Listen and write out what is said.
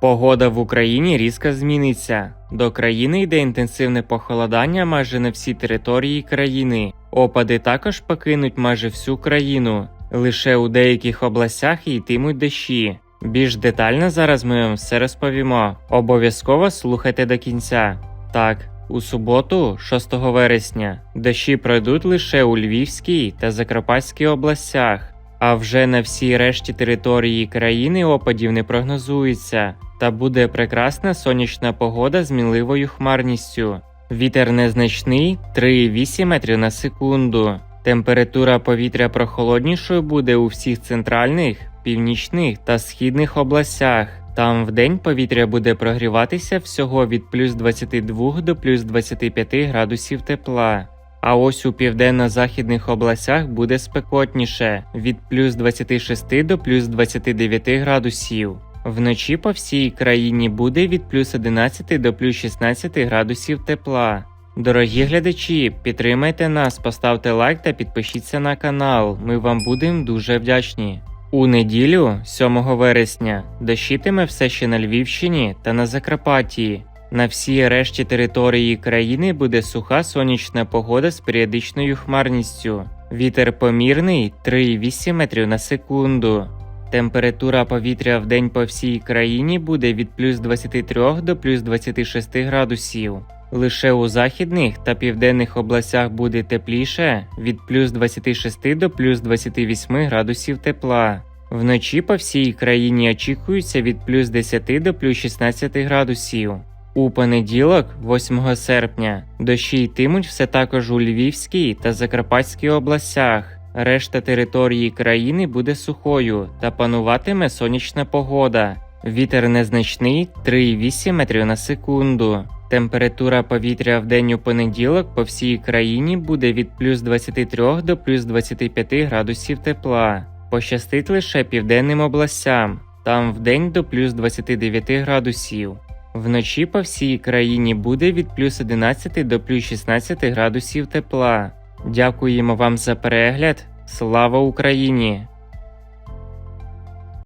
Погода в Україні різко зміниться. До країни йде інтенсивне похолодання майже на всій території країни. Опади також покинуть майже всю країну. Лише у деяких областях йтимуть дощі. Більш детально зараз ми вам все розповімо. Обов'язково слухайте до кінця. Так, у суботу, 6 вересня, дощі пройдуть лише у Львівській та Закарпатській областях, а вже на всій решті території країни опадів не прогнозується, та буде прекрасна сонячна погода з мінливою хмарністю. Вітер незначний 3,8 метрів на секунду. Температура повітря прохолоднішою буде у всіх центральних, північних та східних областях. Там вдень повітря буде прогріватися всього від плюс 22 до плюс 25 градусів тепла. А ось у південно-західних областях буде спекотніше від плюс 26 до плюс 29 градусів. Вночі по всій країні буде від плюс 11 до плюс 16 градусів тепла. Дорогі глядачі, підтримайте нас, поставте лайк та підпишіться на канал. Ми вам будемо дуже вдячні. У неділю, 7 вересня, дощитиме все ще на Львівщині та на Закарпатті. На всій решті території країни буде суха сонячна погода з періодичною хмарністю. Вітер помірний 3,8 метрів на секунду. Температура повітря в день по всій країні буде від плюс 23 до плюс 26 градусів. Лише у західних та південних областях буде тепліше від плюс 26 до плюс 28 градусів тепла. Вночі по всій країні очікується від плюс 10 до плюс 16 градусів. У понеділок, 8 серпня, дощі йтимуть все також у Львівській та Закарпатській областях. Решта території країни буде сухою та пануватиме сонячна погода. Вітер незначний 3,8 метрів на секунду. Температура повітря в день у понеділок по всій країні буде від плюс 23 до плюс 25 градусів тепла. Пощастить лише південним областям, там вдень до плюс 29 градусів. Вночі по всій країні буде від плюс 11 до плюс 16 градусів тепла. Дякуємо вам за перегляд. Слава Україні!